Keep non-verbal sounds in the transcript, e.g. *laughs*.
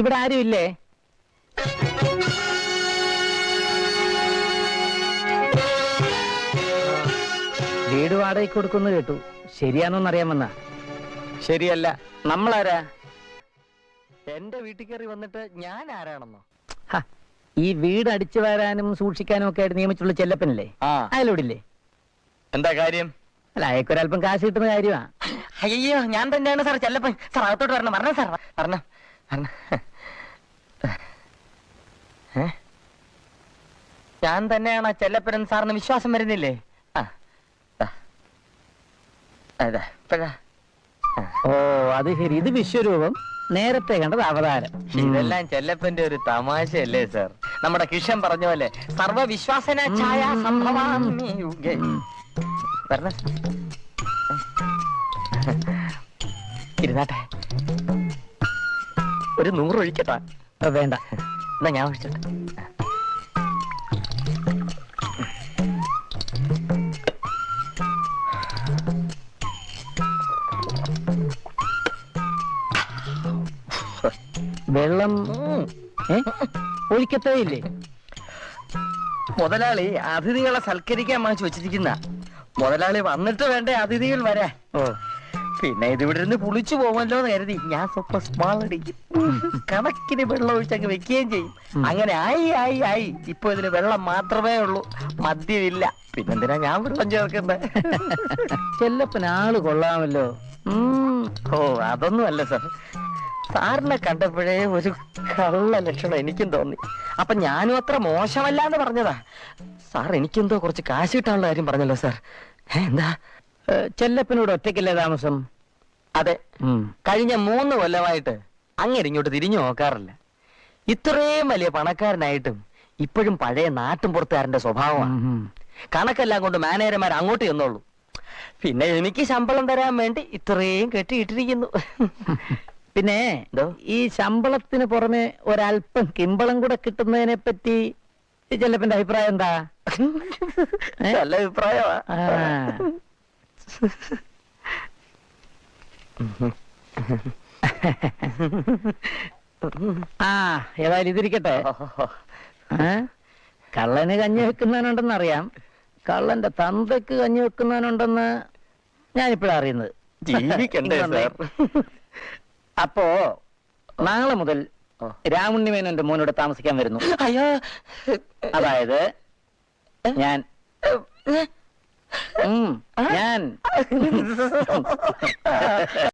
ഇവിടെ ആരുമില്ലേ വീട് വാടകയ്ക്ക് കൊടുക്കുന്ന കേട്ടു. ശരിയാണോന്ന് അറിയാൻ വന്ന ശരിയല്ല. നമ്മളാരാ? എന്റെ വീട്ടിൽ കയറി വന്നിട്ട് ഞാൻ ആരാണെന്നോ ഈ വീട് അടിച്ചു വരാനും സൂക്ഷിക്കാനും ഒക്കെ ആയിട്ട് നിയമിച്ചുള്ള ചെല്ലപ്പനല്ലേ? ആ. അയലോടില്ലേ? എന്താ കാര്യം? അല്ല അയക്കൊരല്പം കാശ് കിട്ടുന്ന കാര്യമാ. അയ്യോ ഞാൻ തന്നെയാണ് സാർ ചെല്ലപ്പൻ. സാർ അകത്തോട്ട് വരണം. വരണം സാർ വരണം? ഞാൻ തന്നെയാണ് ചെല്ലപ്പരൻ ചെല്ലപ്പൻ സാറിന് വിശ്വാസം വരുന്നില്ലേ? ഓ അത് ശരി. ഇത് വിശ്വരൂപം. നേരത്തെ കണ്ടത് അവതാരം. ഇതെല്ലാം ചെല്ലപ്പന്റെ ഒരു തമാശയല്ലേ സർ? നമ്മുടെ കിഷൻ പറഞ്ഞ പോലെ സർവവിശ്വാസന ഛായ സംഭവാമി ഇരുന്നാട്ടെ. ഒരു നൂറ് ഒഴിക്കട്ടാ വേണ്ട. എന്നാ ഞാൻ ഒഴിച്ചോട്ടെ വെള്ളം? ഒഴിക്കത്തേ ഇല്ലേ? മുതലാളി അതിഥികളെ സൽക്കരിക്കാൻ വാങ്ങിച്ചു വെച്ചിരിക്കുന്ന മുതലാളി വന്നിട്ട് വേണ്ടേ അതിഥികൾ വരാ ഓ. പിന്നെ ഇതിവിടെ നിന്ന് ഇരുന്ന് പുളിച്ചു പോകുമല്ലോ എന്ന് കരുതി. ഞാൻ സ്വപ്പ സ്മാൾ അടിക്കും കണക്കിന് വെള്ളം ഒഴിച്ചങ്ങ് വെക്കുകയും ചെയ്യും. അങ്ങനെ ആയി ആയി ആയി. ഇപ്പൊ ഇതിന് വെള്ളം മാത്രമേ ഉള്ളൂ. മദ്യമില്ല. പിന്നെന്തിനാ ഞാൻ വെള്ളം ചേർക്കുന്നത് ചെല്ലപ്പൻ ആൾ കൊള്ളാമല്ലോ. ഓ അതൊന്നും അല്ല സാർ. സാറിനെ കണ്ടപ്പോഴേ ഒരു കള്ള ലക്ഷണം എനിക്കും തോന്നി. അപ്പൊ ഞാനും അത്ര മോശമല്ല എന്ന് പറഞ്ഞതാ. സാർ എനിക്കെന്തോ കുറച്ച് കാശ് കിട്ടാനുള്ള കാര്യം പറഞ്ഞല്ലോ സാർ. എന്താ? ചെല്ലപ്പനോട് ഒറ്റയ്ക്കല്ലേ താമസം? അതെ. കഴിഞ്ഞ മൂന്ന് കൊല്ലമായിട്ട് അങ്ങനെ ഇങ്ങോട്ട് തിരിഞ്ഞു നോക്കാറില്ല. ഇത്രയും വലിയ പണക്കാരനായിട്ടും ഇപ്പോഴും പഴയ നാട്ടും പുറത്തുകാരന്റെ സ്വഭാവമാണ് കണക്കെല്ലാം കൊണ്ട് മാനേജർമാർ അങ്ങോട്ട് ചെന്നോളൂ. പിന്നെ എനിക്ക് ശമ്പളം തരാൻ വേണ്ടി ഇത്രയും കെട്ടിയിട്ടിരിക്കുന്നു. *laughs* പിന്നെ? ഈ ശമ്പളത്തിന് പുറമെ ഒരല്പം കിമ്പളം കൂടെ കിട്ടുന്നതിനെ പറ്റി ചെല്ലപ്പന്റെ അഭിപ്രായം എന്താ? *laughs* നല്ല അഭിപ്രായമാ. ആ. ഏതായാലും ഇതിരിക്കട്ടെ. കള്ളന് കഞ്ഞി വെക്കുന്നവനുണ്ടെന്ന് അറിയാം കള്ളന്റെ തന്തയ്ക്ക് കഞ്ഞി വെക്കുന്നവനുണ്ടെന്ന് ഞാനിപ്പോഴാ അറിയുന്നത്. അപ്പോ നാളെ മുതൽ രാമുണ്ണിമേനു എന്റെ മോനോട് താമസിക്കാൻ വരുന്നു. അയ്യോ. അതായത് ഞാൻ ഞാൻ *laughs*